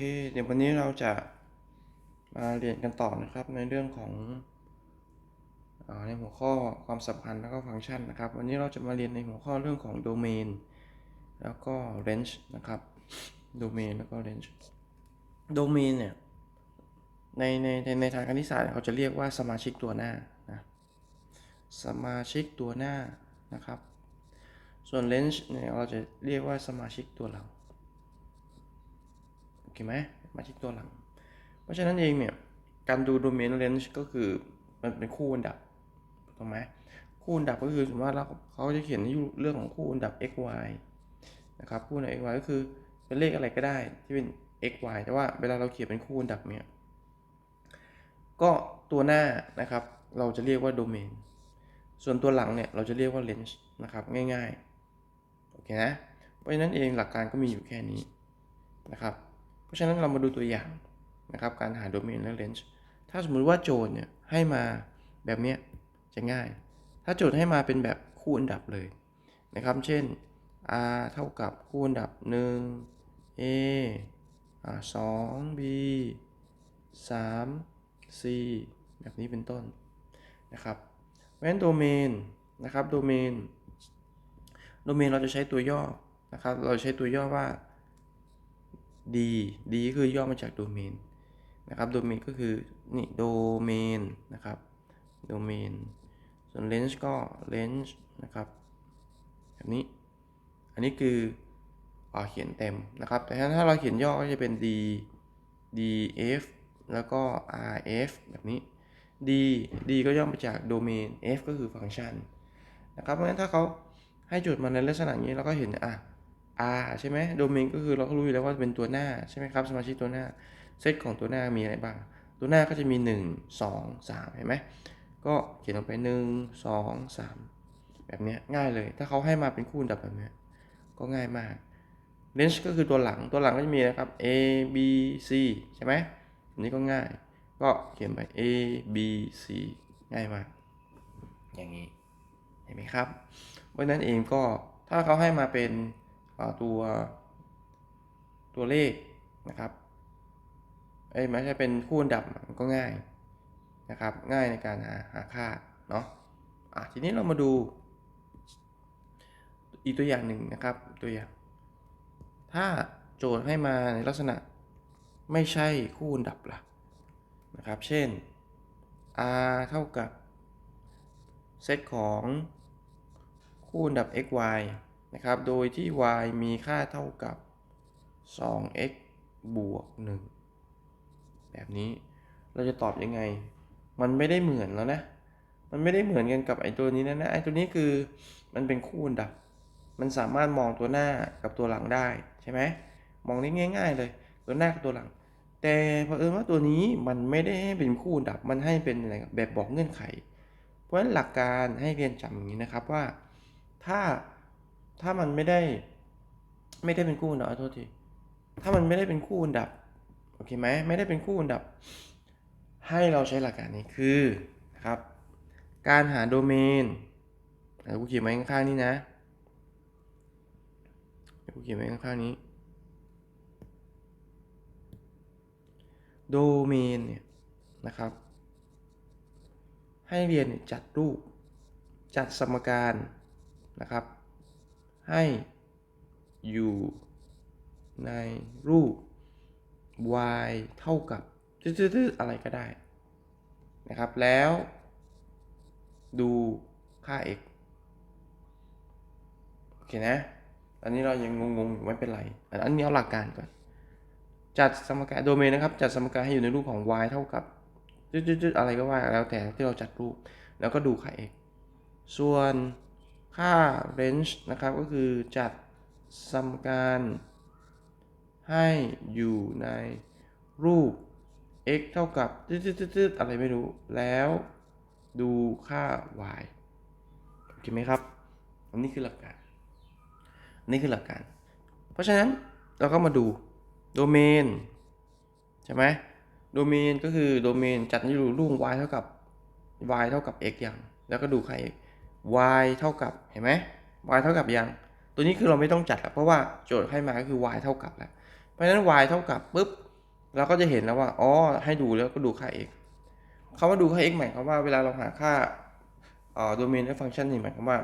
เคเดี๋ยววันนี้เราจะมาเรียนกันต่อนะครับในเรื่องของอในหัวข้อความสัมพันธ์แล้วก็ฟังก์ชันนะครับ วันนี้เราจะมาเรียนในหัวข้อเรื่องของโดเมนแล้วก็ range นะครับโดเมนแล้วก็ range โดเมนเนี่ยในในในในทางคณิตศาสตร์เขาจะเรียกว่าสมาชิกตัวหน้านะสมาชิกตัวหน้านะครับ ส่วน range เนี่ยเราจะเรียกว่าสมาชิกตัวหลัง เคไหมมาที่ตัวหลัง เพราะฉะนั้นเองเนี่ยการดู domain range ก็คือมันเป็นคู่อันดับถูกไหมคู่อันดับก็คือสมมติว่าเราเขาจะเขียนในเรื่องของคู่อันดับ x y นะครับคู่อันดับ x y ก็คือเป็นเลขอะไรก็ได้ที่เป็น x y แต่ว่าเวลาเราเขียนเป็นคู่อันดับเนี่ยก็ตัวหน้านะครับเราจะเรียกว่า domain ส่วนตัวหลังเนี่ยเราจะเรียกว่า range นะครับง่ายๆโอเคนะเพราะฉะนั้นเองหลักการก็มีอยู่แค่นี้นะครับ เพราะฉะนั้นเรามาดูตัวอย่างนะครับการหาโดเมนและเลนส์ถ้าสมมุติว่าโจทย์เนี่ยให้มาแบบนี้จะง่าย ถ้าโจทย์ให้มาเป็นแบบคู่อันดับเลยนะครับ เช่น r เท่ากับคู่อันดับ 1 a อ่า2 b 3 c แบบนี้เป็นต้นนะครับเพราะฉะนั้นโดเมนนะครับโดเมน โดเมนเราจะใช้ตัวย่อนะครับ เราใช้ตัวย่อว่า D D ก็คือย่อมาจากโดเมนนะครับโดเมนก็คือนี่โดเมนนะครับโดเมนส่วน range ก็ range นะครับแบบนี้ อันนี้คือเขียนเต็มนะครับ แต่ถ้าเราเขียนย่อก็จะเป็น D DF แล้วก็ RF แบบนี้ D D ก็ย่อมาจากโดเมน F ก็คือฟังก์ชันนะครับ เพราะฉะนั้นถ้าเขาให้จทย์มาในลักษณะนี้เราก็เห็นอะ R ใช่ไหมโดเมนก็คือเราก็รู้อยู่แล้วว่าเป็นตัวหน้าใช่ไหมครับสมาชิกตัวหน้าเซตของตัวหน้ามีอะไรบ้าง ตัวหน้าก็จะมี 1 2 3 เห็นไหมก็เขียนลงไป 1 2 3 แบบนี้ง่ายเลย ถ้าเขาให้มาเป็นคู่อันดับแบบนี้ก็ง่ายมาก range ก็คือตัวหลังตัวหลังก็จะมีนะครับ A B C ใช่ไหมอันนี้ก็ง่าย ก็เขียนไป A B C ง่ายมาก อย่างนี้ เห็นไหมครับ เพราะนั้นเองก็ถ้าเขาให้มาเป็น ตัวตัวเลขนะครับเอ้ยไม่ใช่เป็นคู่อันดับมันก็ง่ายนะครับ ง่ายในการหาหาค่าเนาะอะทีนี้เรามาดูอีกตัวอย่างหนึ่งนะครับตัวอย่าง ถ้าโจทย์ให้มาในลักษณะไม่ใช่คู่อันดับล่ะนะครับ เช่น r เท่ากับเซตของคู่อันดับ x y นะครับ โดยที่ y มีค่าเท่ากับ 2x บวก 1 แบบนี้เราจะตอบยังไง มันไม่ได้เหมือนแล้วนะ มันไม่ได้เหมือนกันกับไอ้ตัวนี้นะนะไอ้ตัวนี้คือมันเป็นคู่อันดับ มันสามารถมองตัวหน้ากับตัวหลังได้ใช่ไหมมองได้ง่าย ๆ เลย ตัวหน้ากับตัวหลัง แต่เผอิญว่าตัวนี้มันไม่ได้ให้เป็นคู่อันดับ มันให้เป็นอะไรแบบบอกเงื่อนไข เพราะฉะนั้นหลักการให้เรียนจำอย่างนี้นะครับว่า ถ้า ถ้ามันไม่ได้ ไม่ได้เป็นคู่อันดับโทษที ถ้ามันไม่ได้เป็นคู่อันดับ โอเคไหมไม่ได้เป็นคู่อันดับ ให้เราใช้หลักการนี้คือนะครับ การหาโดเมนเดี๋ยวกูเขียนไว้ข้างๆนี้นะเดี๋ยวกูเขียนไว้ข้างๆนี้ โดเมนเนี่ยนะครับ ให้เรียนจัดรูป จัดสมการนะครับ ให้อยู่ในรูป y เท่ากับตืดๆอะไรก็ได้นะครับ แล้ว ดูค่า x โอเคนะ อันนี้เรายังงงๆอยู่ไม่เป็นไร อันนี้เอาหลักการก่อน จัดสมการโดเมนนะครับ จัดสมการให้อยู่ในรูปของ y เท่ากับจืดๆอะไรก็ว่าแล้วแต่ที่เราจัดรูป แล้วก็ดูค่า x ส่วน ค่า range นะครับก็คือจัดสมการให้อยู่ในรูป x เท่ากับตืดๆอะไรไม่รู้ แล้วดูค่า y โอเคไหมครับ อันนี้คือหลักการ อันนี้คือหลักการ เพราะฉะนั้นเราก็มาดูโดเมนใช่ไหมโดเมนก็คือโดเมนจัดให้อยู่รูป y เท่ากับ y เท่ากับ x อย่าง แล้วก็ดูค่า x y เท่ากับเห็นไหม y เท่ากับยัง ตัวนี้คือเราไม่ต้องจัดแล้วเพราะว่าโจทย์ให้มาก็คือ y เท่ากับแล้ว เพราะฉะนั้น y เท่ากับปุ๊บเราก็จะเห็นแล้วว่าอ๋อให้ดูแล้วก็ดูค่า x คำว่าดูค่า x หมายความว่าเวลาเราหาค่าอ่อโดเมนและฟังก์ชันนี่หมายความว่า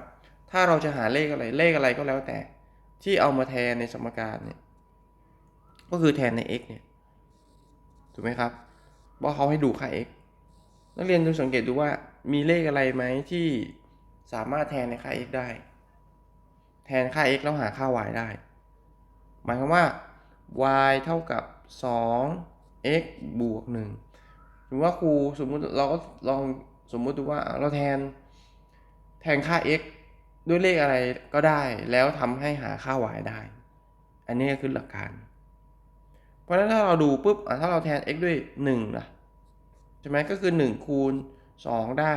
ถ้าเราจะหาเลขอะไรเลขอะไรก็แล้วแต่ ที่เอามาแทนในสมการเนี่ยก็คือแทนใน x เนี่ยถูกไหมครับว่าเขาให้ดูค่า x นักเรียนดูสังเกตดูว่ามีเลขอะไรไหมที่ สามารถแทนในค่า x ได้ แทนค่า x แล้วหาค่า y ได้ หมายความว่า y เท่ากับ 2 x บวก1หรือว่าครูสมมุติเราก็ลองสมมุติดูว่าเราแทน แทนค่า x ด้วยเลขอะไรก็ได้ แล้วทำให้หาค่า y ได้ อันนี้ก็คือหลักการ เพราะฉะนั้นถ้าเราดูปุ๊บถ้าเราแทน x ด้วย1นะใช่ไหมก็คือ 1 คูณ 2 ได้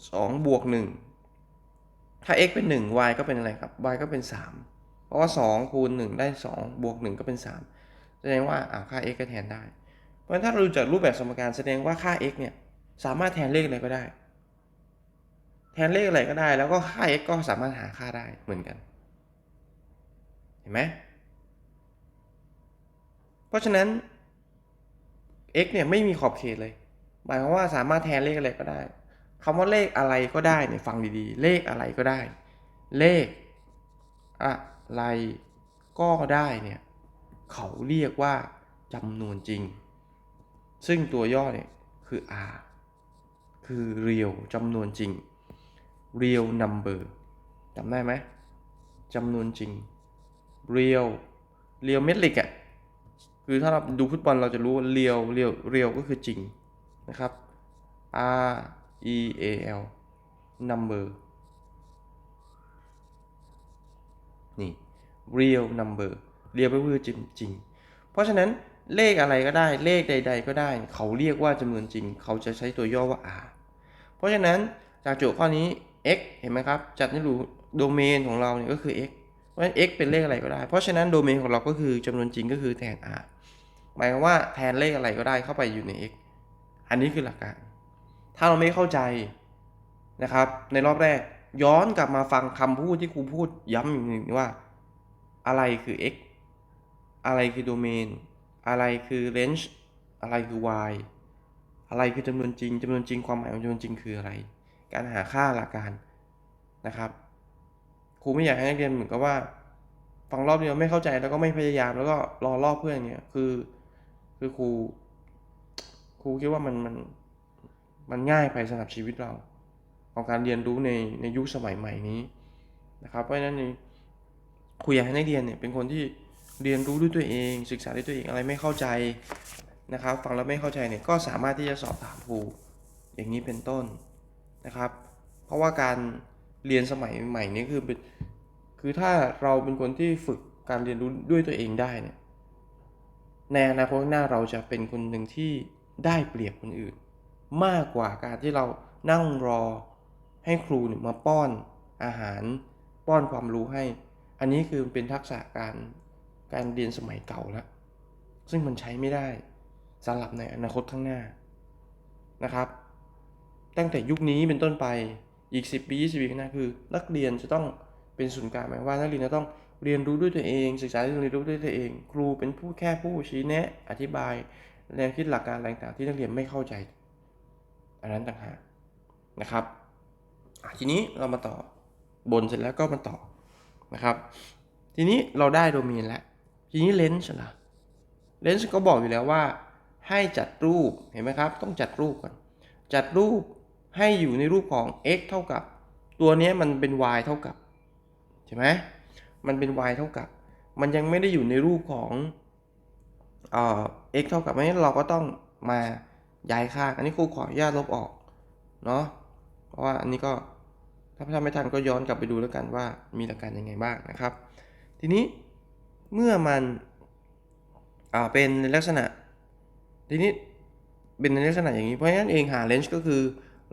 2บวก1ถ้า x เป็น 1 y ก็เป็นอะไรครับ y ก็เป็น 3 เพราะว่า 2 คูณ 1 ได้ 2 บวก 1 ก็เป็น 3 แสดงว่าอ่าค่า x ก็แทนได้ เพราะฉะนั้นถ้าเราดูจากรูปแบบสมการแสดงว่าค่า x เนี่ยสามารถแทนเลขอะไรก็ได้ แทนเลขอะไรก็ได้ แล้วก็ค่า x ก็สามารถหาค่าได้เหมือนกัน เห็นไหมเพราะฉะนั้น x เนี่ยไม่มีขอบเขตเลย หมายความว่าสามารถแทนเลขอะไรก็ได้ คำว่าเลขอะไรก็ได้เนี่ยฟังดีๆ เลขอะไรก็ได้ เลขอะไรก็ได้เนี่ยเขาเรียกว่าจำนวนจริง ซึ่งตัวย่อเนี่ยคือ r คือ real จำนวนจริง real number จำได้ไหมจำนวนจริง real real metric อะคือถ้าเราดูฟุตบอลเราจะรู้ว่าเรียวเรียวเรียวก็คือจริงนะครับ R E A L number นี่ real number เรียวก็คือจริงจริง เพราะฉะนั้นเลขอะไรก็ได้เลขใด ๆ ก็ได้ เขาเรียกว่าจำนวนจริง เขาจะใช้ตัวย่อว่า R เพราะฉะนั้นจากโจทย์ข้อนี้ x เห็นไหมครับ จัดให้รู้โดเมนของเราเนี่ยก็คือ x เพราะฉะนั้น x เป็นเลขอะไรก็ได้ เพราะฉะนั้นโดเมนของเราก็คือจำนวนจริงก็คือแทน r หมายความว่าแทนเลขอะไรก็ได้เข้าไปอยู่ใน x อันนี้คือหลักการ ถ้าเราไม่เข้าใจนะครับ ในรอบแรกย้อนกลับมาฟังคำพูดที่ครูพูดย้ำอีกหนึ่งว่า อะไรคือ x อะไรคือโดเมน อะไรคือ range อะไรคือ y อะไรคือจำนวนจริงจำนวนจริงความหมายของจำนวนจริงคืออะไร การหาค่าหลักการนะครับครูไม่อยากให้นักเรียนเหมือนกับว่า ฟังรอบเดียวไม่เข้าใจแล้วก็ไม่พยายาม แล้วก็รอรอบเพื่อนเนี่ยคือ คือครูครูคิดว่ามันมัน มันง่ายไปสำหรับชีวิตเรา ของการเรียนรู้ในในยุคสมัยใหม่นี้นะครับ เพราะฉะนั้นนี่ครูอยากให้นักเรียนเนี่ยเป็นคนที่เรียนรู้ด้วยตัวเอง ศึกษาด้วยตัวเองอะไรไม่เข้าใจนะครับ ฟังแล้วไม่เข้าใจเนี่ยก็สามารถที่จะสอบถามครูอย่างนี้เป็นต้นนะครับ เพราะว่าการเรียนสมัยใหม่นี้คือเป็นคือถ้าเราเป็นคนที่ฝึกการเรียนรู้ด้วยตัวเองได้เนี่ยในอนาคตข้างหน้าเราจะเป็นคนหนึ่งที่ได้เปรียบคนอื่น มากกว่าการที่เรานั่งรอให้ครูมาป้อนอาหาร ป้อนความรู้ให้ อันนี้คือเป็นทักษะการการเรียนสมัยเก่าแล้วซึ่งมันใช้ไม่ได้สำหรับในอนาคตข้างหน้านะครับ ตั้งแต่ยุคนี้เป็นต้นไปอีก 10 ปี 20 ปีข้างหน้าคือ นักเรียนจะต้องเป็นศูนย์กลางหมายว่านักเรียนจะต้องเรียนรู้ด้วยตัวเอง ศึกษาเรียนรู้ด้วยตัวเอง ครูเป็นผู้แค่ผู้ชี้แนะ อธิบายแนวคิดหลักการอะไรต่างๆที่นักเรียนไม่เข้าใจ อันนั้นต่างหากนะครับทีนี้เรามาต่อบนเสร็จแล้วก็มาต่อนะครับ ทีนี้เราได้โดเมนแล้ว ทีนี้เลนส์ล่ะเลนส์ก็บอกอยู่แล้วว่า ให้จัดรูปเห็นไหมครับ ต้องจัดรูปก่อนจัดรูปให้อยู่ในรูปของ x เท่ากับ ตัวนี้มันเป็น y เท่ากับใช่ไหมมันเป็น y เท่ากับ มันยังไม่ได้อยู่ในรูปของเอ่อ x เท่ากับเพราะฉะนั้นเราก็ต้องมา ย้ายค่าง อันนี้ครูขออนุญาตลบออก เนาะ เพราะว่าอันนี้ก็ถ้าทำไม่ทันก็ย้อนกลับไปดูแล้วกันว่ามีหลักการยังไงบ้างนะครับ ทีนี้เมื่อมันอ่าเป็นในลักษณะ ทีนี้เป็นในลักษณะอย่างนี้ เพราะฉะนั้นเองหาเลนส์ก็คือ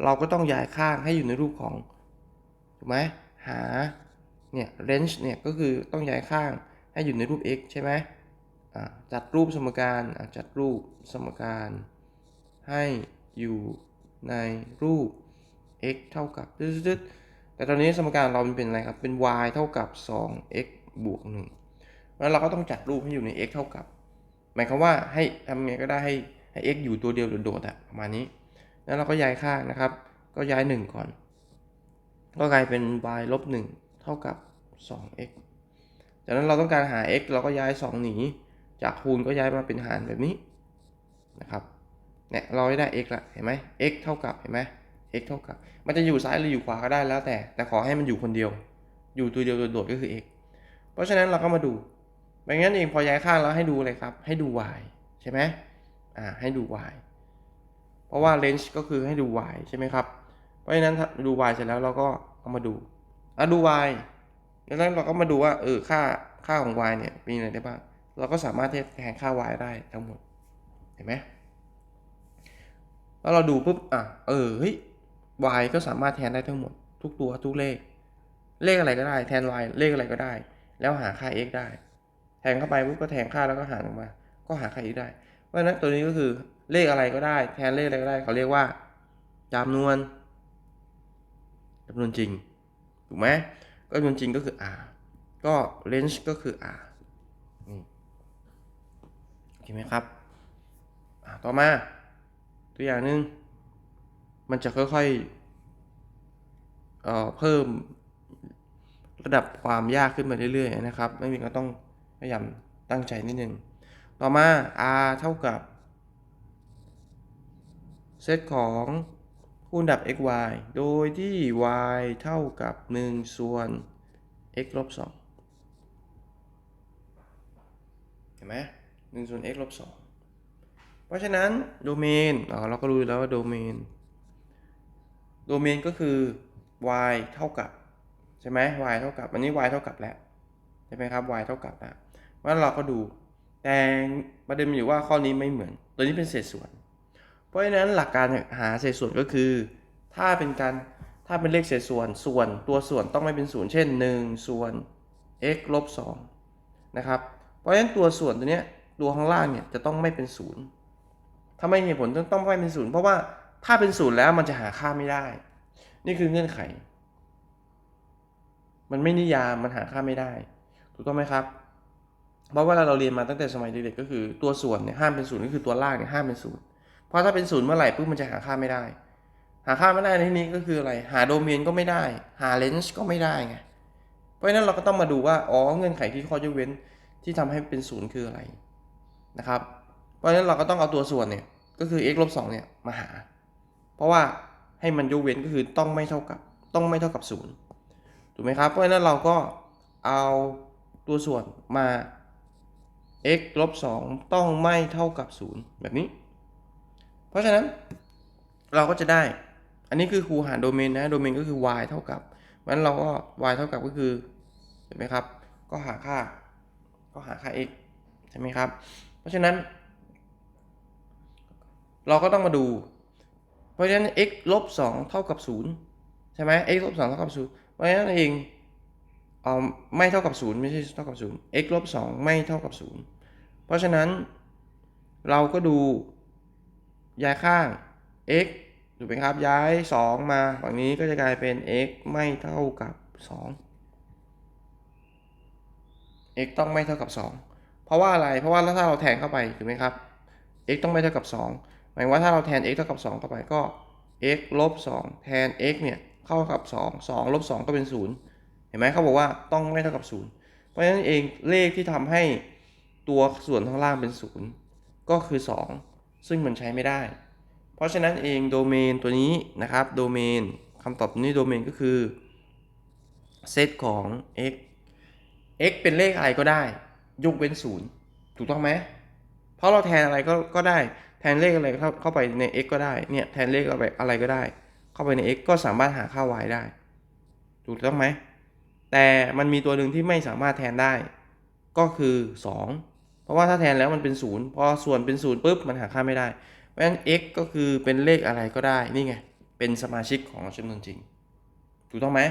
เราก็ต้องย้ายข้างให้อยู่ในรูปของถูกไหมหาเนี่ยเลนส์เนี่ยก็คือต้องย้ายข้างให้อยู่ในรูป x ใช่ไหมจัดรูปสมการจัดรูปสมการ ให้อยู่ในรูป x เท่ากับตึ๊ดแต่ตอนนี้สมการเรามันเป็นอะไรครับ เป็น y เท่ากับ 2x บวก1แล้วเราก็ต้องจัดรูปให้อยู่ใน x เท่ากับ หมายความว่าให้ทำไงก็ได้ให้ให้ x อยู่ตัวเดียวโดดๆอะประมาณนี้ แล้วเราก็ย้ายค่างนะครับ ก็ย้าย 1 ก่อน ก็กลายเป็น y ลบ1เท่ากับ 2x จากนั้นเราต้องการหา x เราก็ย้าย 2 หนี จากคูณก็ย้ายมาเป็นหารแบบนี้นะครับ เนี่ยเราได้ x ละเห็นไหม x เท่ากับเห็นไหม x เท่ากับ มันจะอยู่ซ้ายหรืออยู่ขวาก็ได้แล้วแต่ แต่ขอให้มันอยู่คนเดียว อยู่ตัวเดียวโดดก็คือ x เพราะฉะนั้นเราก็มาดูแบบนั้นเองพอย้ายข้างแล้วให้ดูอะไรครับ ให้ดู y ใช่ไหมอ่าให้ดู y เพราะว่า range ก็คือให้ดู y ใช่ไหมครับ เพราะฉะนั้นดู y เสร็จแล้วเราก็เอามาดูอะดู y แล้วนั้นเราก็มาดูว่าเออค่าค่าของ y เนี่ยมีอะไรได้บ้าง เราก็สามารถที่จะแทนค่า y ได้ทั้งหมด เห็นไหม แล้วเราดูปุ๊บอะเออเฮ้ย y ก็สามารถแทนได้ทั้งหมด ทุกตัวทุกเลข เลขอะไรก็ได้แทน y เลขอะไรก็ได้ แล้วหาค่า x ได้ แทงเข้าไปปุ๊บก็แทงค่าแล้วก็หารออกมา ก็หาค่า x ได้ เพราะฉะนั้นตัวนี้ก็คือเลขอะไรก็ได้ แทนเลขอะไรก็ได้ เขาเรียกว่าจำนวนจำนวนจริงถูกไหมก็จำนวนจริงก็คือ r ก็ range ก็คือ r โอเคไหมครับอะต่อมา ตัวอย่างหนึ่งมันจะค่อยๆเอ่อเพิ่มระดับความยากขึ้นมาเรื่อยๆนะครับนักเรีก็ต้องพยายามตั้งใจนิดนึง ต่อมา r เท่ากับเซตของคูณดับ x y โดยที่ y เท่ากับ 1 ส่วน x ลบ2เห็นไหม1ส่วน x ลบ2 ราะฉะนั้นโดเมนอ๋อเราก็รู้แล้วว่าโดเมน โดเมนก็คือ y เท่ากับ ใช่ไหม y เท่ากับ อันนี้ y เท่ากับแล้วใช่ไหมครับ y เท่ากับแล้วเพราะฉะนั้นเราก็ดู แต่ประเด็นมันอยู่ว่าข้อนี้ไม่เหมือน ตัวนี้เป็นเศษส่วน เพราะฉะนั้นหลักการหาเศษส่วนก็คือ ถ้าเป็นการถ้าเป็นเลขเศษส่วน ส่วนตัวส่วนต้องไม่เป็นศูนย์เช่น 1 ส่วน x ลบ2นะครับ เพราะฉะนั้นตัวส่วนตัวเนี้ยตัวข้างล่างเนี่ยจะต้องไม่เป็นศูนย์ ถ้าไม่เหตุผลต้องต้องไม่เป็นศูนย์เพราะว่าถ้าเป็นศูนย์แล้วมันจะหาค่าไม่ได้ นี่คือเงื่อนไข มันไม่นิยามมันหาค่าไม่ได้ ถูกต้องไหมครับเพราะว่าเราเรียนมาตั้งแต่สมัยเด็กๆก็คือตัวส่วนเนี่ยห้ามเป็นศูนย์ก็คือตัวล่างเนี่ยห้ามเป็นศูนย์เพราะถ้าเป็นศูนย์เมื่อไหร่ปุ๊บมันจะหาค่าไม่ได้ หาค่าไม่ได้ในที่นี้ก็คืออะไรหาโดเมนก็ไม่ได้ หาเลนส์ก็ไม่ได้ไงเพราะฉะนั้นเราก็ต้องมาดูว่าอ๋อเงื่อนไขที่ข้อยกเว้นที่ทำให้เป็นศูนย์คืออะไรนะครับ ราะฉะนั้นเราก็ต้องเอาตัวส่วนเนี่ยก็คือ x ลบ2เนี่ยมาหา เพราะว่าให้มันยกเว้นก็คือต้องไม่เท่ากับต้องไม่เท่ากับศูนย์ถูกไหมครับ เพราะฉะนั้นเราก็เอาตัวส่วนมา x ลบ2ต้องไม่เท่ากับศูนย์แบบนี้ เพราะฉะนั้นเราก็จะได้ อันนี้คือครูหาโดเมนนะ โดเมนก็คือ y เท่ากับเพราะฉะนั้นเราก็ y เท่ากับก็คือ เห็นไหมครับ ก็หาค่า ก็หาค่า x ใช่ไหมครับ เพราะฉะนั้น เราก็ต้องมาดู เพราะฉะนั้น x ลบ2เท่ากับ0ใช่ไหม x ลบ2เท่ากับ0เพราะฉะนั้นเองเอาไม่เท่ากับ0ไม่ใช่เท่ากับ0 x ลบ2ไม่เท่ากับ 0 เพราะฉะนั้นเราก็ดูย้ายข้าง x ถูกไหมครับย้าย 2 มาฝั่งนี้ก็จะกลายเป็น x ไม่เท่ากับ 2 x ต้องไม่เท่ากับ 2 เพราะว่าอะไรเพราะว่าถ้าเราแทนเข้าไปถูกไหมครับ x ต้องไม่เท่ากับ 2 หมายว่าถ้าเราแทน x เท่ากับ2เข้าไปก็ x ลบ2แทน x เนี่ยเข้ากับ 2 2ลบ2ก็เป็น 0 เห็นไหมเขาบอกว่าต้องไม่เท่ากับ 0 เพราะฉะนั้นเองเลขที่ทำให้ตัวส่วนข้างล่างเป็น 0 ก็คือ 2 ซึ่งมันใช้ไม่ได้ เพราะฉะนั้นเองโดเมนตัวนี้นะครับโดเมนคำตอบนี้โดเมนก็คือเซตของ x x เป็นเลขอะไรก็ได้ ยกเว้นศูนย์ถูกต้องไหม เพราะเราแทนอะไรก็ก็ได้ แทนเลขอะไรเข้าเข้าไปใน x ก็ได้เนี่ยแทนเลขอะไรอะไรก็ได้ เข้าไปใน x ก็สามารถหาค่า y ได้ ถูกต้องไหมแต่มันมีตัวหนึ่งที่ไม่สามารถแทนได้ ก็คือ 2 เพราะว่าถ้าแทนแล้วมันเป็นศูนย์พอส่วนเป็นศูนย์ปุ๊บมันหาค่าไม่ได้เพราะฉะนั้น x ก็คือเป็นเลขอะไรก็ได้นี่ไงเป็นสมาชิกของจำนวนจริง ถูกต้องไหม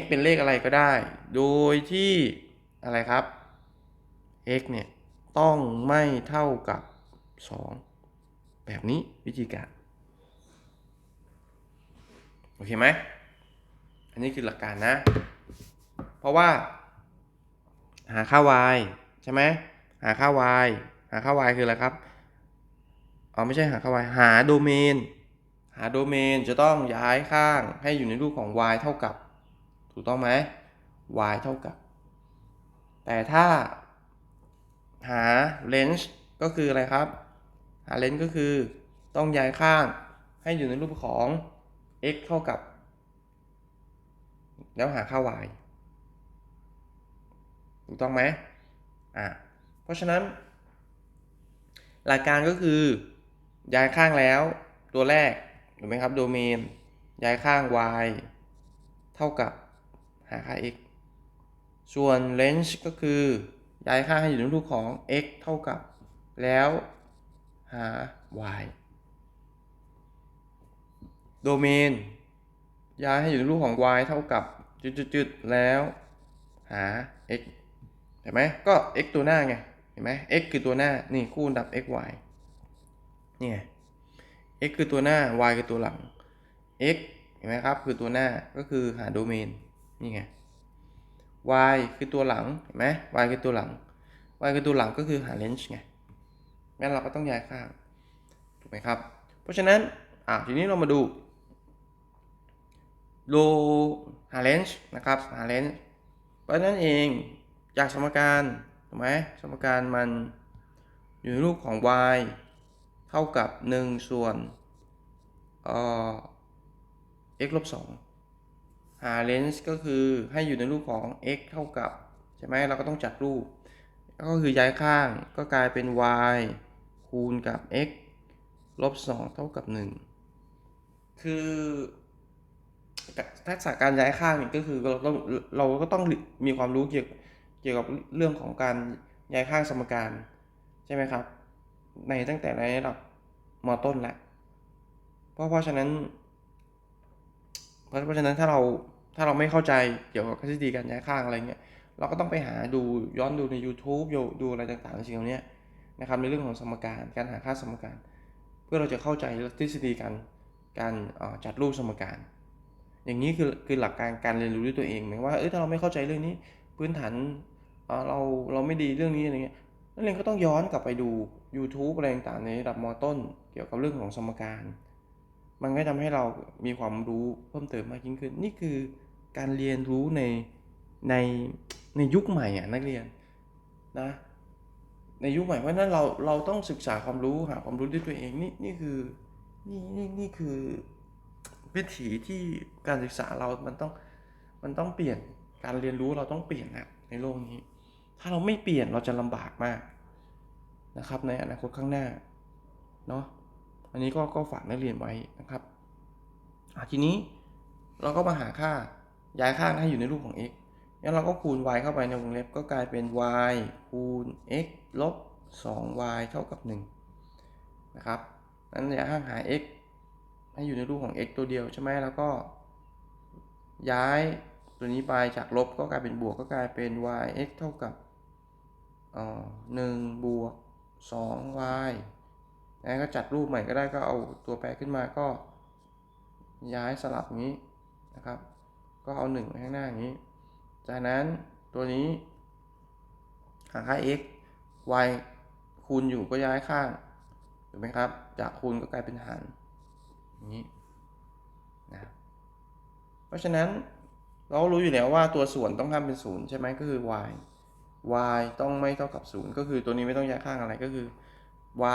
x เป็นเลขอะไรก็ได้ โดยที่อะไรครับ x เนี่ยต้องไม่เท่ากับ 2 แบบนี้วิธีการ โอเคไหม อันนี้คือหลักการนะ เพราะว่า หาค่า y ใช่ไหม หาค่า y หาค่า y คืออะไรครับอ๋อไม่ใช่หาค่า y หาโดเมน หาโดเมนจะต้องย้ายข้างให้อยู่ในรูปของ y เท่ากับ ถูกต้องไหม y เท่ากับ แต่ถ้าหา range ก็คืออะไรครับ หา range ก็คือต้องย้ายข้างให้อยู่ในรูปของ x เท่ากับ แล้วหาค่า y ถูกต้องไหมอ่าเพราะฉะนั้น หลักการก็คือ ย้ายข้างแล้วตัวแรกถูกไหมครับโดเมน ย้ายข้าง y เท่ากับหาค่า x ส่วน range ก็คือ ย้ายข้างให้อยู่ในรูปของ x เท่ากับ แล้ว หา y โดเมน ย้ายให้อยู่ในรูปของ y เท่ากับจุดๆๆแล้ว หา x เห็นไหมก็ x ตัวหน้าไง เห็นไหม x คือตัวหน้า นี่คู่อันดับ x y นี่ไง x คือตัวหน้า y คือตัวหลัง x เห็นไหมครับ คือตัวหน้าก็คือหาโดเมน นี่ไง y คือตัวหลัง เห็นไหม y คือตัวหลัง y คือตัวหลังก็คือหา range ไง งั้นเราก็ต้องย้ายข้างถูกไหมครับ เพราะฉะนั้นอ่าทีนี้เรามาดูโลหา range นะครับหา range เพราะนั้นเองจากสมการถูกไหมสมการมันอยู่ในรูปของ y เท่ากับ 1 ส่วนเอ่อ x ลบ2หา range ก็คือให้อยู่ในรูปของ x เท่ากับ ใช่ไหมเราก็ต้องจัดรูป ก็คือย้ายข้างก็กลายเป็น y คูณกับ x ลบ 2 เท่ากับ 1 คือทักษะการย้ายข้างนี่ก็คือเราต้องเราก็ต้องมีความรู้เกี่ยวเกี่ยวกับเรื่องของการย้ายข้าสมการ ใช่ไหมครับ ในตั้งแต่ในระดับมต้นแหละเพราะเพราะฉะนั้น เพราะเพราะฉะนั้นถ้าเราถ้าเราไม่เข้าใจเกี่ยวกับทฤษฎีการย้ายข้าอะไรเงี้ยเราก็ต้องไปหาดูย้อนดูใน YouTube ดูอะไรต่างๆในสิ่งเหล่านี้ นะครับในเรื่องของสมการการหาค่าสมการ เพื่อเราจะเข้าใจทฤษฎีการการจัดรูปสมการ อย่างนี้คือคือหลักการการเรียนรู้ด้วยตัวเองหมายว่าเออถ้าเราไม่เข้าใจเรื่องนี้พื้นฐานเราเราไม่ดีเรื่องนี้อะไรเงี้ยนักเรียนก็ต้องย้อนกลับไปดู YouTube อะไรต่างๆในระดับมต้น เกี่ยวกับเรื่องของสมการ มันก็ทำให้เรามีความรู้เพิ่มเติมมากยิ่งขึ้น นี่คือการเรียนรู้ในในในยุคใหม่อะนักเรียนนะ ในยุคใหม่เพราะนั้นเราเราต้องศึกษาความรู้หาความรู้ด้วยตัวเองนี่นี่คือนี่นี่นี่คือวิถีที่การศึกษาเรามันต้องมันต้องเปลี่ยนการเรียนรู้เราต้องเปลี่ยนนะในโลกนี้ ถ้าเราไม่เปลี่ยนเราจะลำบากมากนะครับ ในอนาคตข้างหน้าเนาะอันนี้ก็ก็ฝากนักเรียนไว้นะครับทีนี้เราก็มาหาค่าย้ายค่าให้อยู่ในรูปของ x งั้นเราก็คูณ y เข้าไปในวงเล็บก็กลายเป็น y คูณ x ลบ 2y เท่ากับ 1 นะครับ นั้นอย่าห้างหา x ให้อยู่ในรูปของ x ตัวเดียวใช่ไหมแล้วก็ ย้ายตัวนี้ไปจากลบก็กลายเป็นบวกก็กลายเป็น y x เท่ากับหนึ่งบวก 2y แล้วก็จัดรูปใหม่ก็ได้ก็เอาตัวแปรขึ้นมาก็ ย้ายสลับนี้นะครับ ก็เอา1ไว้ข้างหน้าอย่างนี้ จากนั้นตัวนี้ หาค่า x y คูณอยู่ก็ย้ายข้างถูกไหมครับ จากคูณก็กลายเป็นหารอย่างนี้นะเพราะฉะนั้นเรารู้อยู่แล้วว่าตัวส่วนต้องห้ามเป็นศูนย์ใช่ไหมก็คือ y y ต้องไม่เท่ากับศูนย์ก็คือตัวนี้ไม่ต้องย้ายข้างอะไรก็คือ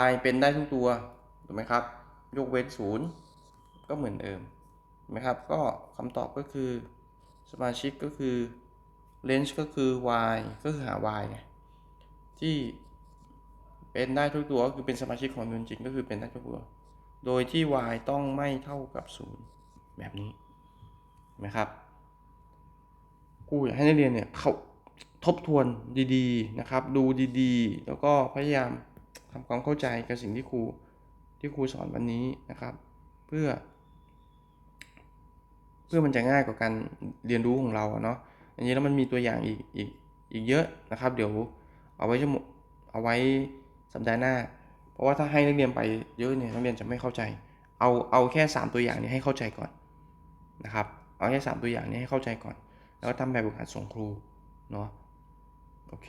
y เป็นได้ทุกตัวถูกไหมครับ ยกเว้นศูนย์ก็เหมือนเดิมไหมครับ ก็คำตอบก็คือสมาชิกก็คือ range ก็คือ y ก็คือหา y ที่เป็นได้ทุกตัวก็คือเป็นสมาชิกของจริงก็คือเป็นได้ทุกตัว โดยที่ y ต้องไม่เท่ากับ 0 แบบนี้นะครับกูอยากให้นักเรียนเนี่ยเขาทบทวนดีๆนะครับ ดูดีๆ แล้วก็พยายามทำความเข้าใจกับสิ่งที่ครูที่ครูสอนวันนี้นะครับ เพื่อ เพื่อมันจะง่ายกว่าการเรียนรู้ของเราเนาะ อันนี้แล้วมันมีตัวอย่างอีกอีกอีกเยอะนะครับ เดี๋ยวเอาไว้ชั่วโมงเอาไว้สัปดาห์หน้า เพราะว่าถ้าให้นักเรียนไปเยอะเนี่ยนักเรียนจะไม่เข้าใจ เอาเอาแค่ 3 ตัวอย่างนี้ให้เข้าใจก่อนนะครับ เอาแค่ 3 ตัวอย่างนี้ให้เข้าใจก่อน แล้วก็ทำแบบฝึกหัดส่งครูเนาะโอเค